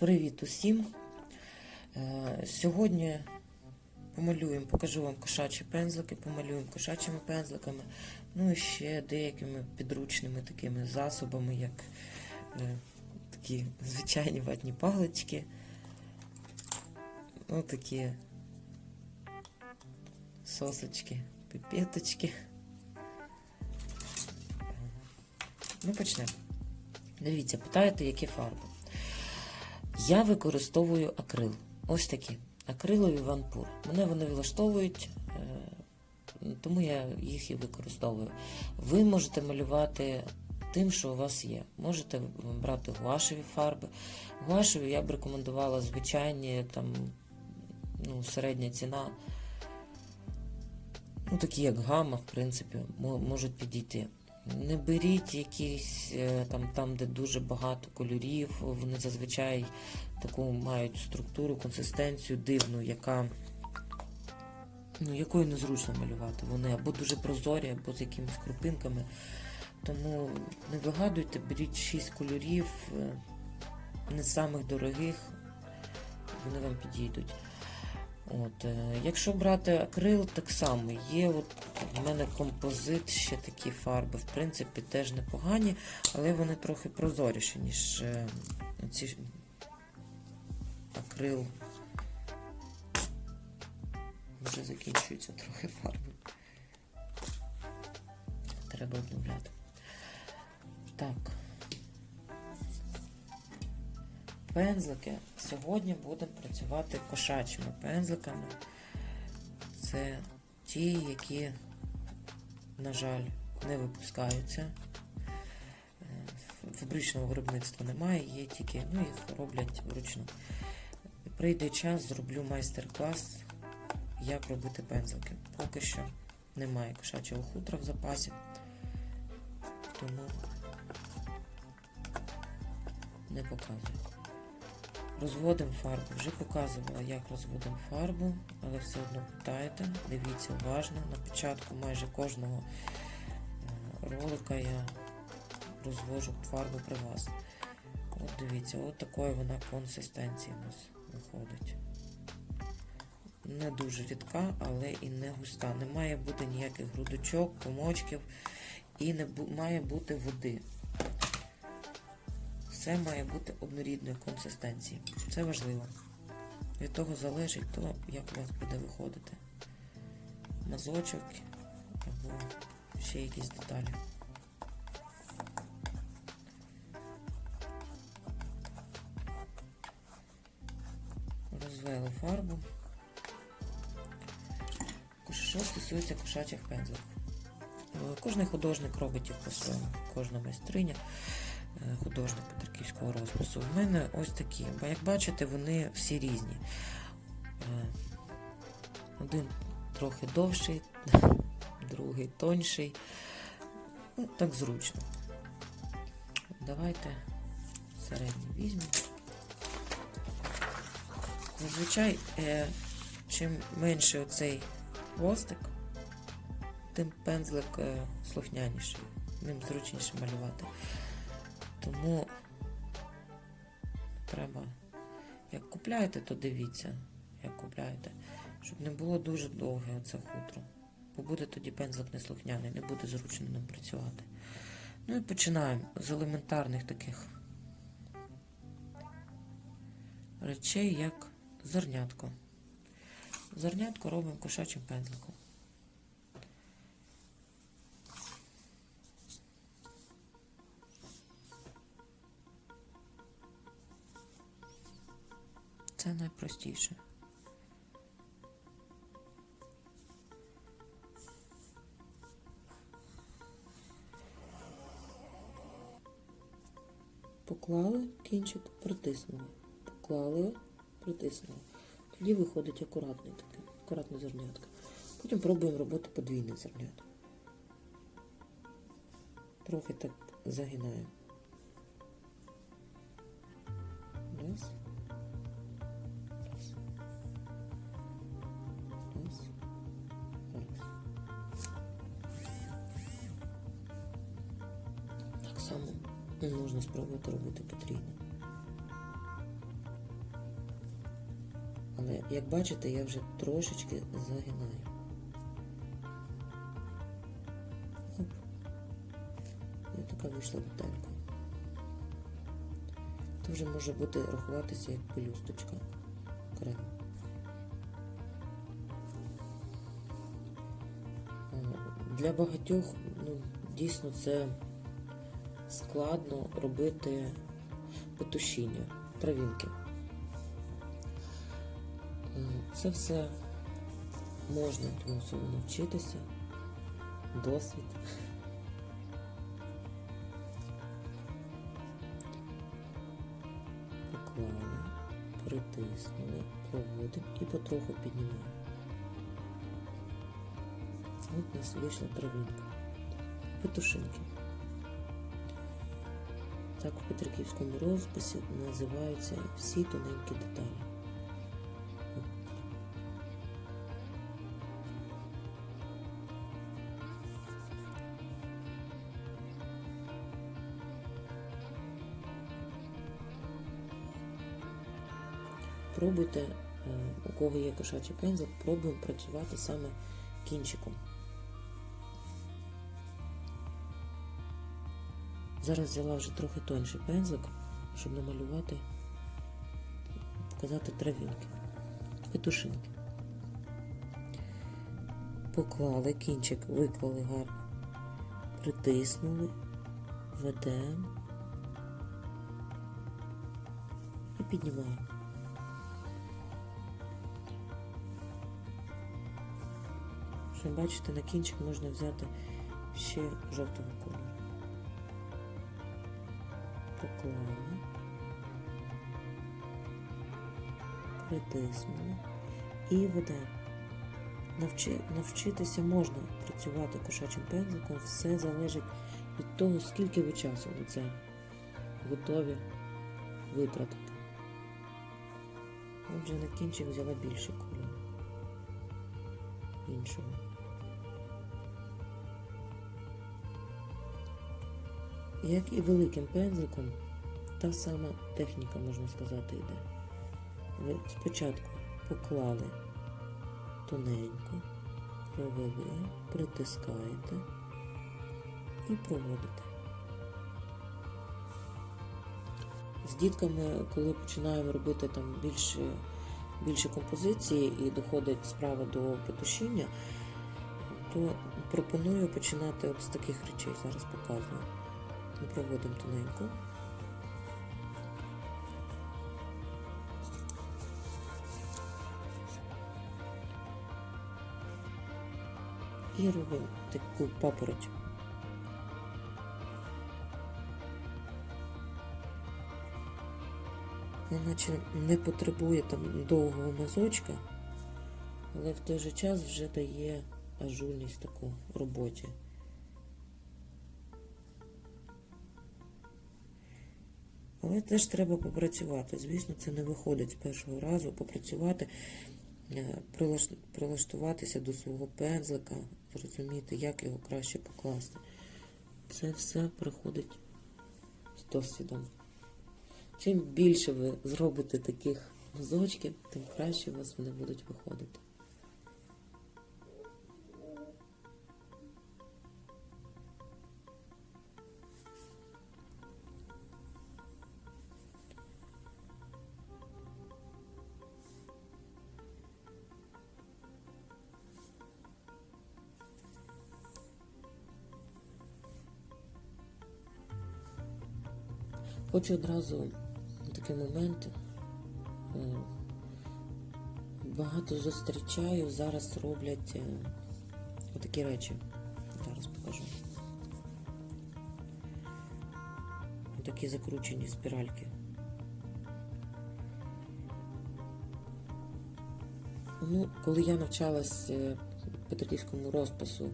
Привіт усім! Е, Сьогодні помалюємо, покажу вам кошачі пензлики, помалюємо кошачими пензликами, ну і ще деякими підручними такими засобами, як е, такі звичайні ватні палички. Ну, такі сосочки, піпеточки. Ну, почнемо. Дивіться, питаєте, які фарби. Я використовую акрил. Ось такі. Акрилові ванпур. Мене вони влаштовують, е, тому я їх і використовую. Ви можете малювати тим, що у вас є. Можете брати гуашеві фарби. Гуашеві я б рекомендувала звичайні, там, ну, середня ціна. Ну, такі як гамма, в принципі, можуть підійти. Не беріть якісь е, там, там, де дуже багато кольорів. Вони зазвичай таку мають структуру, консистенцію дивну, яка ну, якою незручно малювати. Вони або дуже прозорі, або з якимись крупинками. Тому не вигадуйте, беріть 6 кольорів, е, не самих дорогих, вони вам підійдуть. От, е, якщо брати акрил, так само є. От в мене композит, ще такі фарби, в принципі, теж непогані, але вони трохи прозоріші, ніж е, ці акрил. Вже закінчуються трохи фарби. Треба обновляти. Так. Пензлики. Сьогодні будемо працювати кошачими пензликами. Це ті, які, на жаль, не випускаються. Е, Фабричного виробництва немає, є тільки, ну, їх роблять вручну. Прийде час, зроблю майстер-клас, як робити пензлики. Поки що немає кошачого хутра в запасі, тому не показую. Розводимо фарбу. Вже показувала, як розводимо фарбу, але все одно питаєте. Дивіться уважно. На початку майже кожного е, ролика я розвожу фарбу при вас. От дивіться, от такої вона консистенції у нас виходить. Не дуже рідка, але і не густа. Не має бути ніяких грудочок, комочків і не має бути води. Все має бути однорідної консистенції. Це важливо. Від того залежить то, як у вас буде виходити. Мазочок або ще якісь деталі. Розвели фарбу. Що стосується кошачих пензликів. Е, Кожний художник робить їх по-своєму, кожна майстриня е, художник Петриківського розпису. У мене ось такі. Бо як бачите, вони всі різні. Е, Один трохи довший, другий тонший. Ну, так зручно. Давайте середній візьмемо. Зазвичай, е, чим менше оцей хвостик, тим пензлик е, слухняніший, ним зручніше малювати. Тому треба, як купляєте, то дивіться, як купляєте, щоб не було дуже довге оце хутро. Бо буде тоді пензлик неслухняний, не буде зручно ним працювати. Ну і починаємо з елементарних таких речей, як зернятко. Зернятко робимо кошачим пензликом. Це найпростіше. Поклали кінчик, притиснули. Поклали, притиснули. Тоді виходить акуратний таке, акуратне зернятко. Потім пробуємо робити подвійне зернятко. Трохи так загинаємо. Так само можна спробувати робити потрійно. Але як бачите, я вже трошечки загинаю. Оп. І така вийшла бутелька. Це вже може бути рахуватися як пелюсточка окремо. Е, Для багатьох ну, дійсно це складно робити петушіння, травінки. Е, Це все можна тому всьому навчитися, досвід. Поклали, притиснули, проводимо і потроху піднімаємо. От у нас вийшла травинка. Петушинки. Так в Петриківському розписі називаються всі тоненькі деталі. Пробуйте, е, у кого є кошачий пензлик, пробуємо працювати саме кінчиком. Зараз взяла вже трохи тонший пензлик, щоб намалювати, показати травінки, петушинки. Поклали кінчик, виклали гарно, притиснули, ведемо і піднімаємо. Що бачите, на кінчик можна взяти ще жовтого кольору. Поклали, притиснули і ведемо. Навчи, навчитися можна працювати кошачим пензликом, все залежить від того, скільки ви часу на це готові витратити. Отже, на кінчик взяла більше кольору. Іншого. Як і великим пензликом, та сама техніка, можна сказати, йде. Ви спочатку поклали тоненько, провели, притискаєте і проводите. З дітками, коли починаємо робити там більше, більше композиції і доходить справа до петушіння, то пропоную починати от з таких речей. Зараз показую. Ми проводимо тоненько. І робимо таку папороть. Вона наче не потребує там довгого мазочка, але в той же час вже дає ажурність таку роботі. Але теж треба попрацювати. Звісно, це не виходить з першого разу попрацювати, е, прилаштуватися до свого пензлика, зрозуміти, як його краще покласти. Це все приходить з досвідом. Чим більше ви зробите таких мазочків, тим краще у вас вони будуть виходити. Хочу одразу такий момент. е, Багато зустрічаю, зараз роблять е, отакі речі. Зараз покажу. Такі закручені спіральки. Ну, коли я навчалась е, Петриківському розпису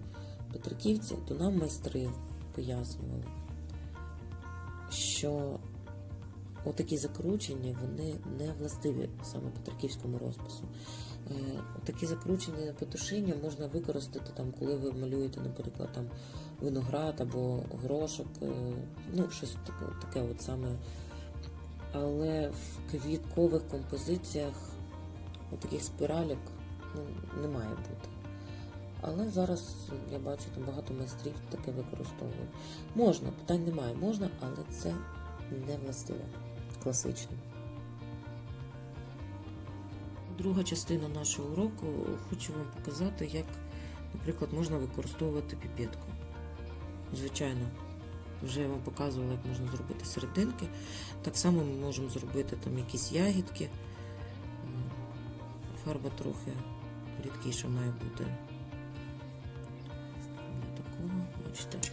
Петриківці, то нам майстри пояснювали, що отакі закручення, вони не властиві саме Петриківському розпису. Е, Такі закручені петушиння можна використати там, коли ви малюєте, наприклад, там виноград або горошок, е, ну, щось таке, таке от саме. Але в квіткових композиціях таких спіралік ну, не має бути. Але зараз я бачу, там багато майстрів таке використовують. Можна, питань немає, можна, але це не властиво класичним. Друга частина нашого уроку хочу вам показати, як, наприклад, можна використовувати піпетку. Звичайно, вже я вам показувала, як можна зробити серединки. Так само ми можемо зробити там якісь ягідки. Е, Фарба трохи рідкіша має бути. Бачите,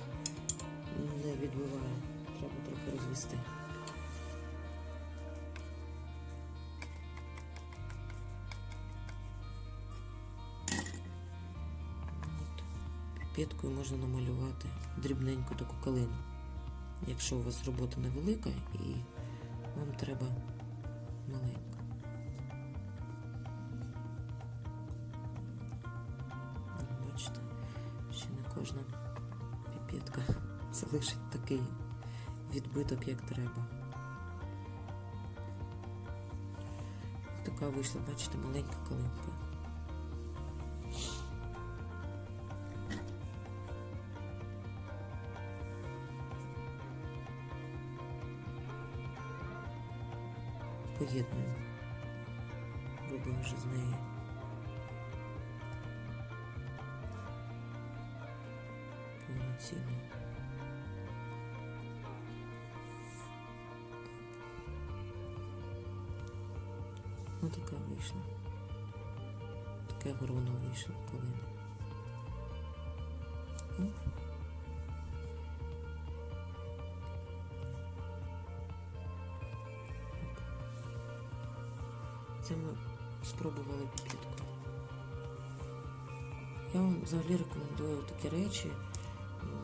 не відбиває. Треба трохи розвести. От. Можна намалювати дрібненьку таку калину. Якщо у вас робота невелика і вам треба маленька. От Бачите, ще не кожна піпетка залишить такий відбиток, як треба. Така вийшла, бачите, маленька калинка. Поєднуємо. Робимо вже з неї. Повноцінно. Ну така вийшла. Таке гроно вийшло колини. Оп. Це ми спробували піпетку. Я вам взагалі рекомендую такі речі.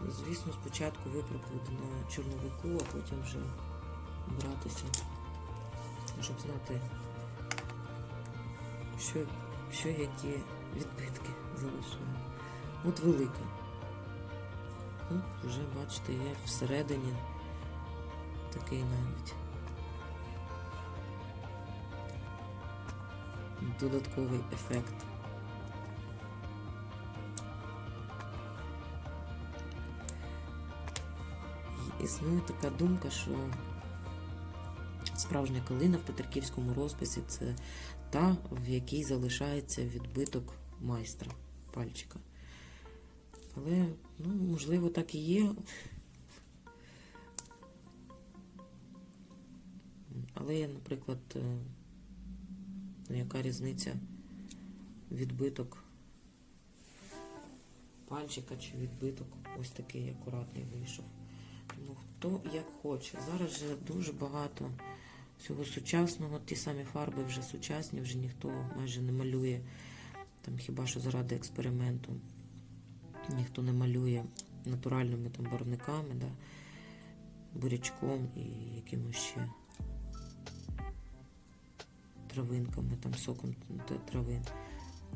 Звісно, спочатку випробувати на чорновику, а потім вже братися, щоб знати, що, що які відбитки залишаю. От велика. Ну, вже бачите, є всередині такий навіть. Додатковий ефект. Існує така думка, що справжня калина в Петриківському розписі це та, в якій залишається відбиток майстра пальчика. Але, ну, можливо, так і є. Але наприклад, е, ну, яка різниця відбиток пальчика чи відбиток ось такий акуратний вийшов. Тому хто як хоче. Зараз же дуже багато всього сучасного. Ті самі фарби вже сучасні, вже ніхто майже не малює, там хіба що заради експерименту. Ніхто не малює натуральними там барвниками, да, бурячком і якимось ще травинками, там соком травин.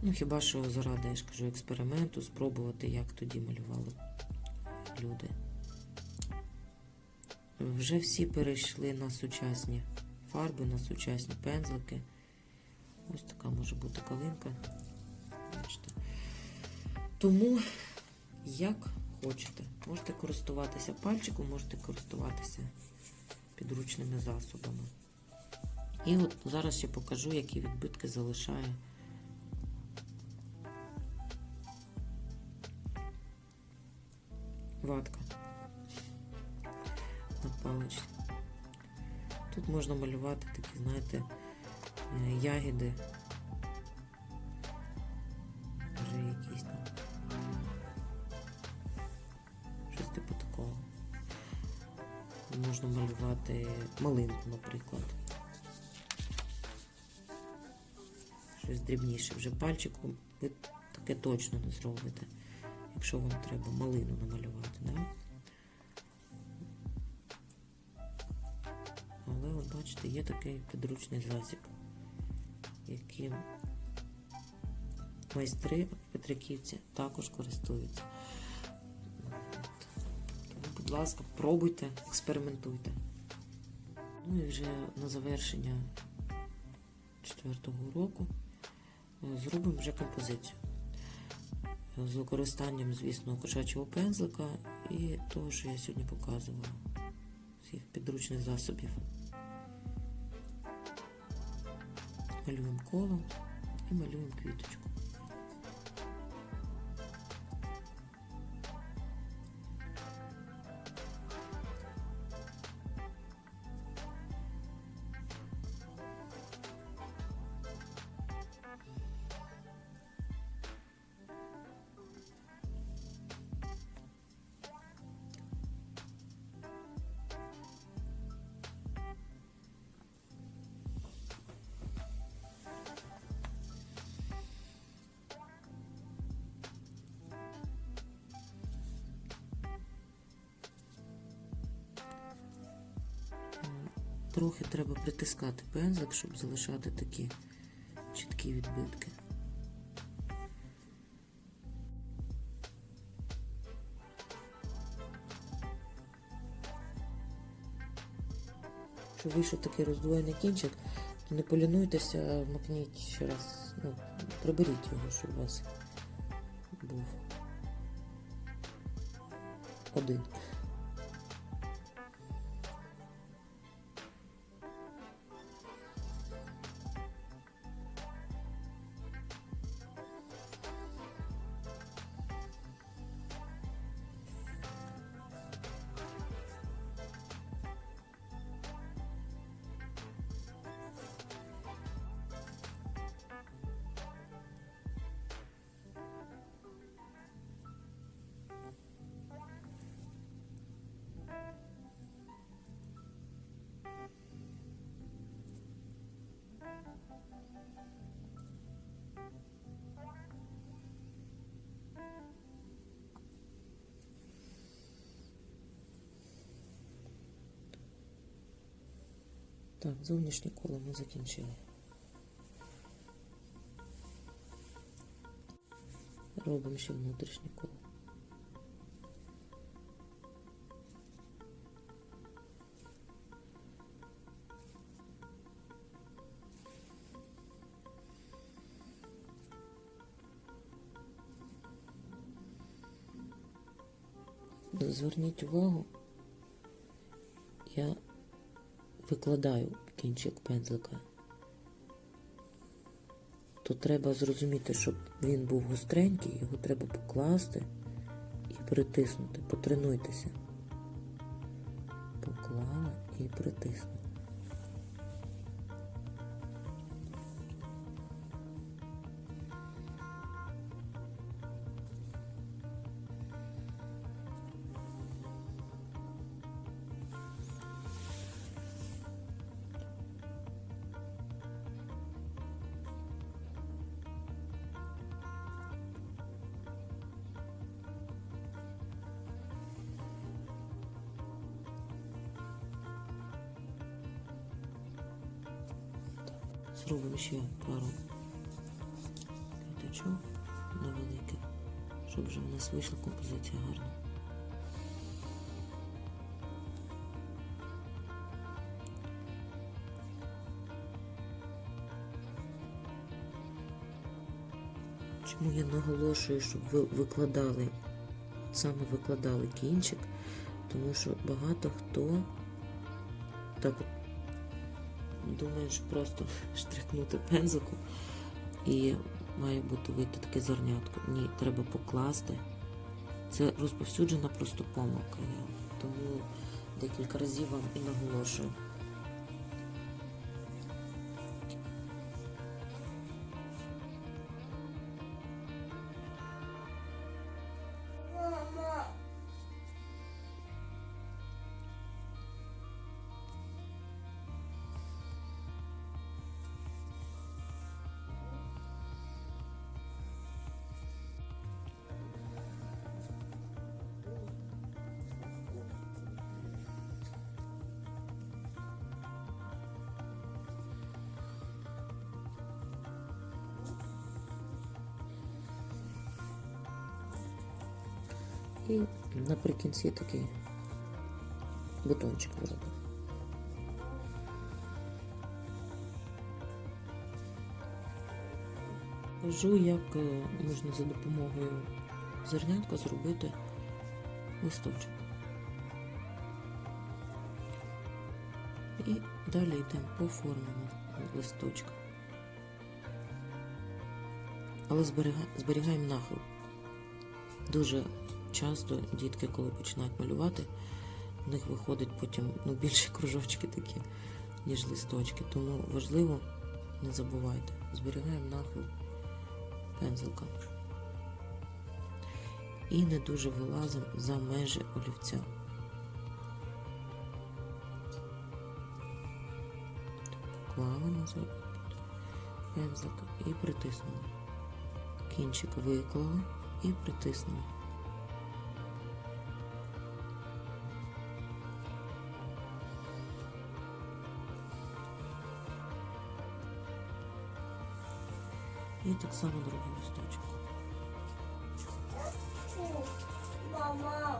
Ну, хіба що заради, я ж кажу, експерименту, спробувати, як тоді малювали люди. Вже всі перейшли на сучасні фарби, на сучасні пензлики. Ось така може бути калинка. Тому, як хочете, можете користуватися пальчиком, можете користуватися підручними засобами. І от зараз ще покажу, які відбитки залишає ватка Тут можна малювати такі, знаєте, е, ягіди. Вже якісь там. Щось типу такого. Можна малювати малинку, наприклад. Щось дрібніше. Вже пальчиком ви таке точно не зробите, якщо вам треба малину намалювати, да? От бачите, є такий підручний засіб, яким майстри в Петриківці також користуються. Тому, будь ласка, пробуйте, експериментуйте. Ну і вже на завершення четвертого уроку е, зробимо вже композицію. З використанням, звісно, кошачого пензлика і того, що я сьогодні показувала, всіх підручних засобів. Малюємо коло і малюємо квіточку. Трохи треба притискати пензлик, щоб залишати такі чіткі відбитки. Якщо вийшов такий роздвоєний кінчик, то не полінуйтеся, макніть ще раз, ну, приберіть його, щоб у вас був один. Так, зовнішнє коло ми закінчили. Робимо ще внутрішнє коло. Зверніть увагу, я викладаю кінчик пензлика, то треба зрозуміти, щоб він був гостренький, його треба покласти і притиснути. Потренуйтеся. Поклала і притиснула. Зробимо ще пару квіточок невеликих, щоб вже у нас вийшла композиція гарна. Чому я наголошую, щоб ви викладали, саме викладали кінчик, тому що багато хто так от думаєш просто штрихнути пензиком і має бути вийти таке зернятко. Ні, треба покласти. Це розповсюджена просто помилка. Тому декілька разів вам і наголошую. І наприкінці такий бутончик зробив. Покажу, як е, можна за допомогою зернятка зробити листочок. І далі йдемо по формі листочка. Але зберігаємо нахил. Дуже часто дітки, коли починають малювати, в них виходить потім ну, більше кружочки такі, ніж листочки. Тому важливо, не забувайте, зберігаємо нахил пензлика. І не дуже вилазимо за межі олівця. Поклали назад пензлик і притиснули. Кінчик виклали і притиснули. І так само другий листочок. Мама.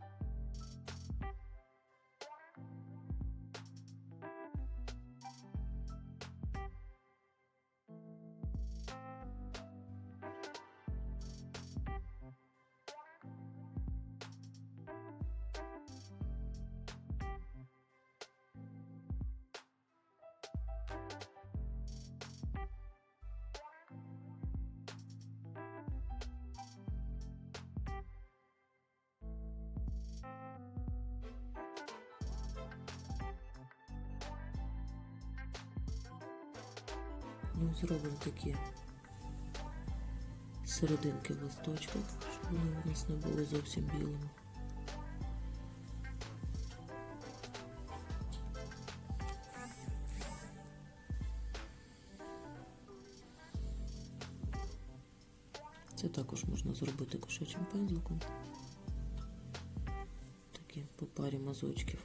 Ну, зробимо такі серединки в листочках, щоб вони у нас не були зовсім білими. Це також можна зробити кошачим пензликом. Такі по парі мазочків.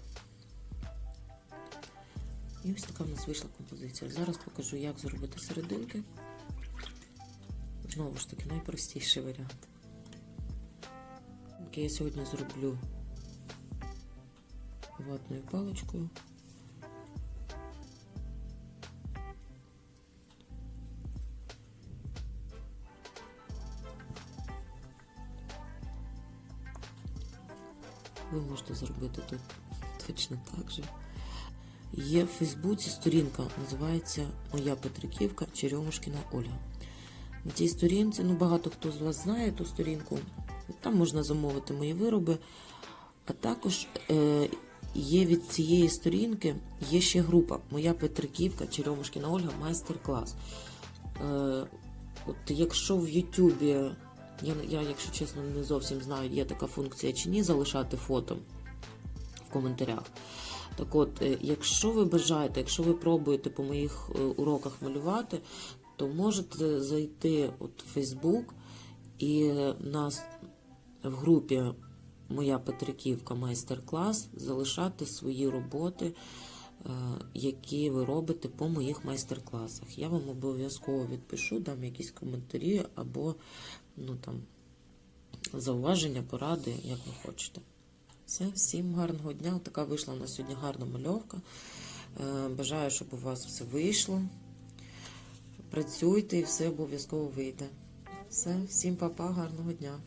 І ось така в нас вийшла композиція. Зараз покажу, як зробити серединки. Знову ж таки, найпростіший варіант. Я сьогодні зроблю ватною паличкою. Ви можете зробити тут точно так же. Є в Фейсбуці сторінка, називається Моя Петриківка Черемушкіна Ольга. На цій сторінці, ну багато хто з вас знає ту сторінку, Там можна замовити мої вироби. А також е, є від цієї сторінки є ще група Моя Петриківка Черемушкіна Ольга майстер-клас. Е, от якщо в Ютубі, я, я, якщо чесно, не зовсім знаю, є така функція чи ні, залишати фото коментарях. Так от, е, якщо ви бажаєте, якщо ви пробуєте по моїх е, уроках малювати, то можете зайти от в Facebook і нас в групі Моя Петриківка майстер-клас залишати свої роботи, е, які ви робите по моїх майстер-класах. Я вам обов'язково відпишу, дам якісь коментарі або ну, там, зауваження, поради, як ви хочете. Все, всім гарного дня. Така вийшла у нас сьогодні гарна мальовка. Е, Бажаю, щоб у вас все вийшло. Працюйте і все обов'язково вийде. Все, всім па-па, гарного дня.